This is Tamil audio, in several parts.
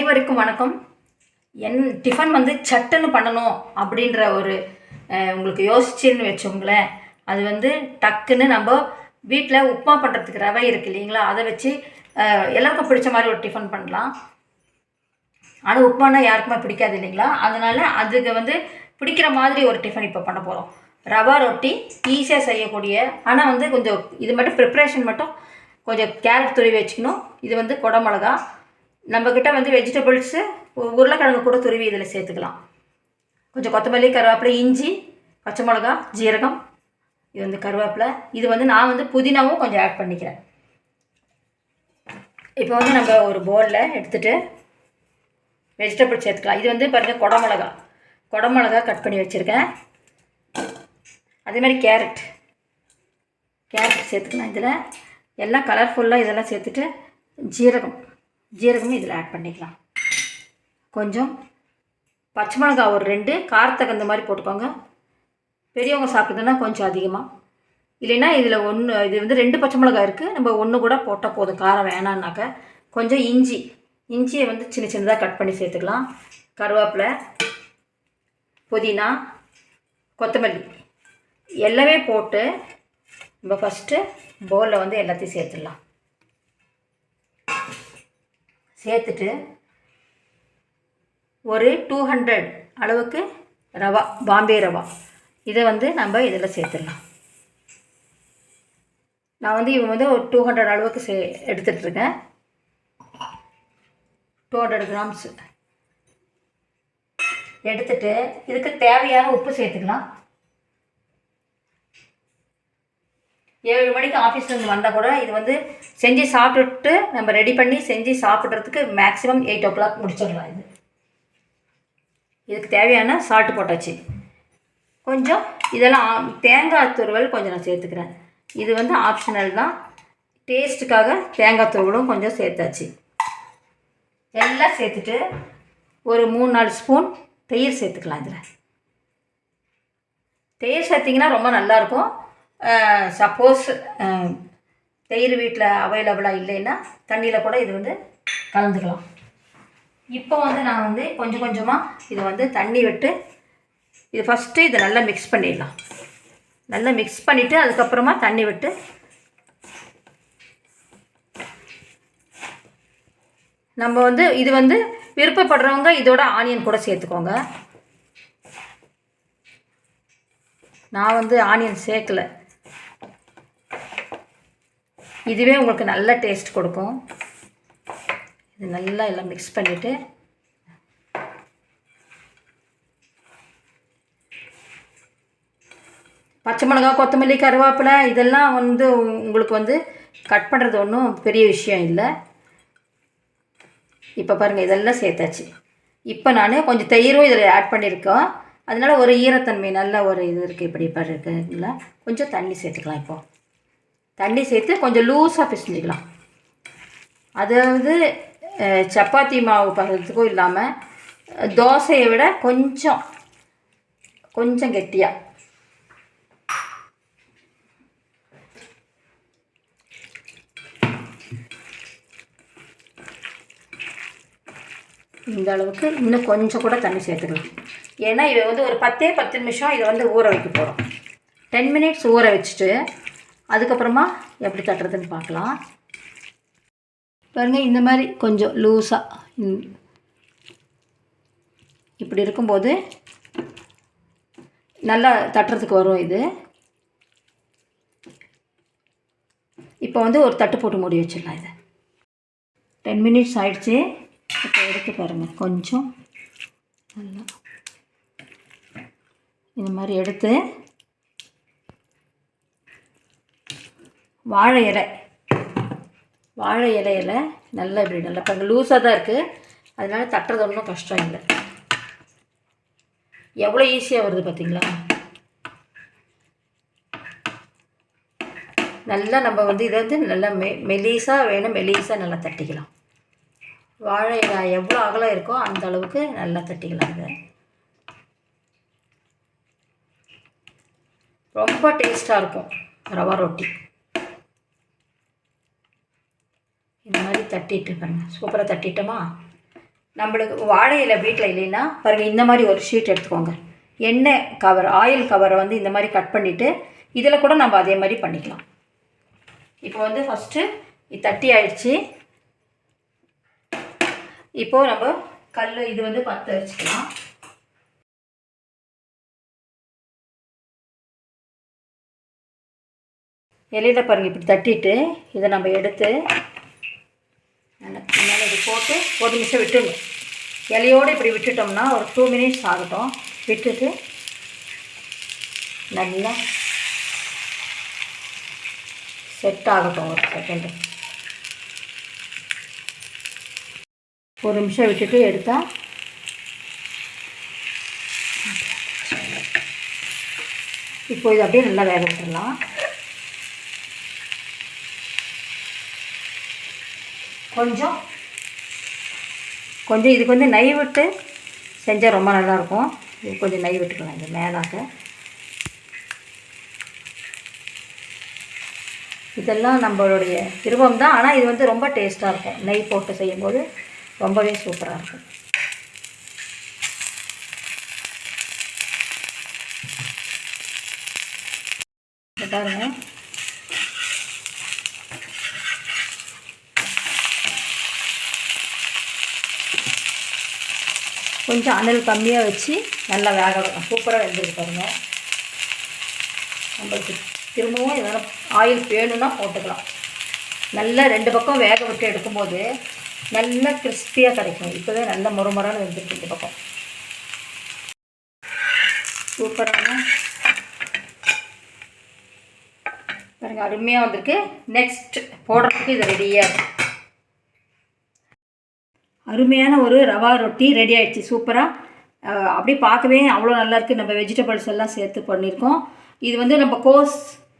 அனைவருக்கும் வணக்கம். என் டிஃபன் வந்து சட்டுன்னு பண்ணணும் அப்படின்ற ஒரு உங்களுக்கு யோசிச்சுன்னு வச்சோங்களேன் அது வந்து டக்குன்னு நம்ம வீட்டில் உப்புமா பண்ணுறதுக்கு ரவை இருக்கு இல்லைங்களா? அதை வச்சு எல்லாருக்கும் பிடிச்ச மாதிரி ஒரு டிஃபன் பண்ணலாம். ஆனால் உப்புமானா யாருக்குமே பிடிக்காது இல்லைங்களா? அதனால் அதுக்கு வந்து பிடிக்கிற மாதிரி ஒரு டிஃபன் இப்போ பண்ண போகிறோம் ரவா ரொட்டி ஈஸியாக செய்யக்கூடிய ஆனால் வந்து கொஞ்சம் இது மட்டும் ப்ரிப்ரேஷன் மட்டும் கொஞ்சம் கேரட் துருவி வச்சுக்கணும். இது வந்து குடமிளகா நம்மக்கிட்ட வந்து வெஜிடபிள்ஸு உருளைக்கிழங்கு கூட துருவி இதில் சேர்த்துக்கலாம். கொஞ்சம் கொத்தமல்லி கருவேப்பிலை இஞ்சி பச்சை மிளகா ஜீரகம் இது வந்து கருவேப்பிலை. இது வந்து நான் வந்து புதினாவும் கொஞ்சம் ஆட் பண்ணிக்கிறேன். இப்போ வந்து நம்ம ஒரு பவுலில் எடுத்துகிட்டு வெஜிடபிள் சேர்த்துக்கலாம். இது வந்து பாருங்கள் குடமிளகா. குடமிளகா கட் பண்ணி வச்சுருக்கேன். அதே மாதிரி கேரட் கேரட் சேர்த்துக்கலாம் இதில். எல்லாம் கலர்ஃபுல்லாக இதெல்லாம் சேர்த்துட்டு ஜீரகம். ஜீரகமும் இதில் ஆட் பண்ணிக்கலாம். கொஞ்சம் பச்சை மிளகா ஒரு ரெண்டு காரத்துக்கு அந்த மாதிரி போட்டுக்கோங்க. பெரியவங்க சாப்பிட்றதுன்னா கொஞ்சம் அதிகமாக இல்லைன்னா இதில் ஒன்று இது வந்து ரெண்டு பச்சை மிளகா இருக்குது நம்ம ஒன்று கூட போட்டால் போதும். காரம் வேணான்னாக்க கொஞ்சம் இஞ்சி இஞ்சியை வந்து சின்ன சின்னதாக கட் பண்ணி சேர்த்துக்கலாம். கருவேப்பிலை புதினா கொத்தமல்லி எல்லாமே போட்டு நம்ம ஃபஸ்ட்டு பவுலில் வந்து எல்லாத்தையும் சேர்த்துடலாம். சேர்த்துட்டு ஒரு டூ ஹண்ட்ரட் அளவுக்கு ரவா பாம்பே ரவா. இதை வந்து நம்ம இதில் சேர்த்துடலாம். நான் வந்து இவங்க வந்து ஒரு டூ ஹண்ட்ரட் அளவுக்கு சே எடுத்துகிட்ருக்கேன் டூ ஹண்ட்ரட் கிராம்ஸ் எடுத்துட்டு இதுக்கு தேவையான உப்பு சேர்த்துக்கலாம். ஏழு மணிக்கு ஆஃபீஸ்லேருந்து வந்தால் கூட இது வந்து செஞ்சு சாப்பிட்டுட்டு நம்ம ரெடி பண்ணி செஞ்சு சாப்பிட்றதுக்கு மேக்ஸிமம் எயிட் ஓ கிளாக் முடிச்சிடலாம் இது. இதுக்கு தேவையான சால்ட்டு போட்டாச்சு. கொஞ்சம் இதெல்லாம் ஆ- தேங்காய் துருவல் கொஞ்சம் நான் சேர்த்துக்கிறேன். இது வந்து ஆப்ஷனல் தான். டேஸ்ட்டுக்காக தேங்காய் துருவலும் கொஞ்சம் சேர்த்தாச்சு. எல்லாம் சேர்த்துட்டு ஒரு மூணு நாலு ஸ்பூன் தயிர் சேர்த்துக்கலாம் இதில். தயிர் சேர்த்திங்கன்னா ரொம்ப நல்லாயிருக்கும் சப்போஸ் தயிர் வீட்டில் அவைலபிளாக இல்லைன்னா தண்ணியில் கூட இது வந்து கலந்துக்கலாம். இப்போ வந்து நான் வந்து கொஞ்சம் கொஞ்சமாக இது வந்து தண்ணி விட்டு இது ஃபஸ்ட்டு இதை நல்லா மிக்ஸ் பண்ணிடலாம். நல்லா மிக்ஸ் பண்ணிவிட்டு அதுக்கப்புறமா தண்ணி விட்டு நம்ம வந்து இது வந்து விருப்பப்படுறவங்க இதோட ஆனியன் கூட சேர்த்துக்கோங்க. நான் வந்து ஆனியன் சேர்க்கல. இதுவே உங்களுக்கு நல்ல டேஸ்ட் கொடுக்கும். இது நல்லா எல்லாம் மிக்ஸ் பண்ணிவிட்டு பச்சை மிளகா கொத்தமல்லி கருவேப்பிலை இதெல்லாம் வந்து உங்களுக்கு வந்து கட் பண்ணுறது ஒன்றும் பெரிய விஷயம் இல்லை. இப்போ பாருங்கள் இதெல்லாம் சேர்த்தாச்சு. இப்போ நான் கொஞ்சம் தயிரும் இதில் ஆட் பண்ணியிருக்கோம் அதனால ஒரு ஈரத்தன்மை நல்ல ஒரு இது இருக்குது இப்படி பாரு இருக்குங்களா கொஞ்சம் தண்ணி சேர்த்துக்கலாம் இப்போ. தண்ணி சேர்த்து கொஞ்சம் லூஸாக பிசைஞ்சிக்கலாம். அதாவது சப்பாத்தி மாவு பண்ணுறதுக்கும் இல்லாமல் தோசையை விட கொஞ்சம் கொஞ்சம் கெட்டியாக இந்த அளவுக்கு இன்னும் கொஞ்சம் கூட தண்ணி சேர்த்துக்கலாம். ஏன்னா இதை வந்து ஒரு பத்தே பத்து நிமிஷம் இதை வந்து ஊற வைக்க போகிறோம் டென் மினிட்ஸ் ஊற வச்சுட்டு அதுக்கப்புறமா எப்படி தட்டுறதுன்னு பார்க்கலாம். பாருங்கள் இந்த மாதிரி கொஞ்சம் லூஸாக இப்படி இருக்கும்போது நல்லா தட்டுறதுக்கு வரும் இது. இப்போ வந்து ஒரு தட்டு போட்டு மூடி வச்சிடலாம் இதை. டென் மினிட்ஸ் ஆயிடுச்சு. இப்போ எடுத்து பாருங்கள் கொஞ்சம் நல்லா. இந்த மாதிரி எடுத்து வாழை இலை. வாழை இலையில நல்லா இப்படி நல்லா இப்போ லூஸாக தான் இருக்குது அதனால தட்டுறது ஒன்றும் கஷ்டம் இல்லை. எவ்வளோ ஈஸியாக வருது பார்த்தீங்களா நல்லா நம்ம வந்து இதை வந்து நல்லா மெ மெலீஸாக வேணும் மெலீஸாக நல்லா தட்டிக்கலாம். வாழை இலை எவ்வளோ அகலம் இருக்கோ அந்த அளவுக்கு நல்லா தட்டிக்கலாம் இதை. ரொம்ப டேஸ்ட்டாக இருக்கும் ரவா ரொட்டி. இந்த மாதிரி தட்டிட்டு பாருங்க. சூப்பராக தட்டிட்டோமா? நம்மளுக்கு வாழை இலை வீட்டில் இல்லைன்னா பாருங்கள் இந்த மாதிரி ஒரு ஷீட் எடுத்துக்கோங்க. எண்ணெய் கவர் ஆயில் கவரை வந்து இந்த மாதிரி கட் பண்ணிவிட்டு இதில் கூட நம்ம அதே மாதிரி பண்ணிக்கலாம். இப்போ வந்து ஃபஸ்ட்டு இது தட்டி ஆயிடுச்சு. இப்போது நம்ம கல் இது வந்து பற்ற வச்சுக்கலாம். இலையில பாருங்கள் இப்படி தட்டிட்டு இதை நம்ம எடுத்து அதனால் இது போட்டு ஒரு நிமிஷம் விட்டுடணும் இலையோடு இப்படி விட்டுட்டோம்னா ஒரு டூ மினிட்ஸ் ஆகட்டும். விட்டுட்டு நல்லா செட் ஆகட்டும் ஒரு செகண்டு ஒரு நிமிஷம் விட்டுட்டு எடுத்தால் இப்போ இது அப்படியே நல்லா வேக விட்டுடலாம். கொஞ்சம். கொஞ்சம் இதுக்கு வந்து நெய் விட்டு செஞ்சால் ரொம்ப நல்லாயிருக்கும். இது கொஞ்சம் நெய் விட்டுக்கலாம் இந்த மேலாக. இதெல்லாம் நம்மளுடைய விருப்பம் தான். ஆனால் இது வந்து ரொம்ப டேஸ்ட்டாக இருக்கும். நெய் போட்டு செய்யும்போது ரொம்பவே சூப்பராக இருக்கும். பாருங்கள் கொஞ்சம் அனல் கம்மியாக வச்சு நல்லா வேக சூப்பராக வெந்திருக்கு பாருங்க. நம்மளுக்கு திரும்பவும் எதனால் ஆயில் வேணும்னா போட்டுக்கலாம். நல்லா ரெண்டு பக்கம் வேக விட்டு எடுக்கும்போது நல்லா கிறிஸ்பியாக கிடைக்கும். இப்போவே நல்ல முறமுறான்னு வெந்திருக்கு இந்த பக்கம். சூப்பரான பாருங்கள் அருமையாக வந்திருக்கு. நெக்ஸ்ட் போடுறதுக்கு இது ரெடியாக இருக்கும் அருமையான ஒரு ரவா ரொட்டி ரெடி ஆகிடுச்சு சூப்பராக அப்படியே பார்க்கவே அவ்வளோ நல்லாயிருக்கு நம்ம வெஜிடபிள்ஸ் எல்லாம் சேர்த்து பண்ணியிருக்கோம் இது வந்து நம்ம கோஸ்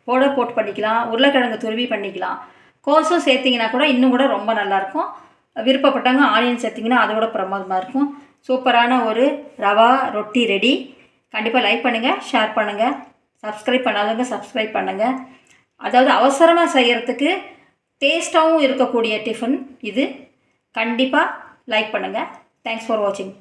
போட போட்டு பண்ணிக்கலாம். உருளைக்கிழங்கு துருவி பண்ணிக்கலாம். கோஸும் சேர்த்திங்கன்னா கூட இன்னும் கூட ரொம்ப நல்லாயிருக்கும் விருப்பப்பட்டவங்க ஆனியன் சேர்த்திங்கன்னா அதோட பிரமாதமாக இருக்கும். சூப்பரான ஒரு ரவா ரொட்டி ரெடி கண்டிப்பாக லைக் பண்ணுங்கள் ஷேர் பண்ணுங்கள் சப்ஸ்கிரைப் பண்ணாதவங்க சப்ஸ்கிரைப் பண்ணுங்கள் அதாவது அவசரமாக செய்கிறதுக்கு டேஸ்ட்டாகவும் இருக்கக்கூடிய டிஃபன் இது. கண்டிப்பாக லைக் பண்ணுங்கள் தேங்க்ஸ் ஃபார் வாட்சிங்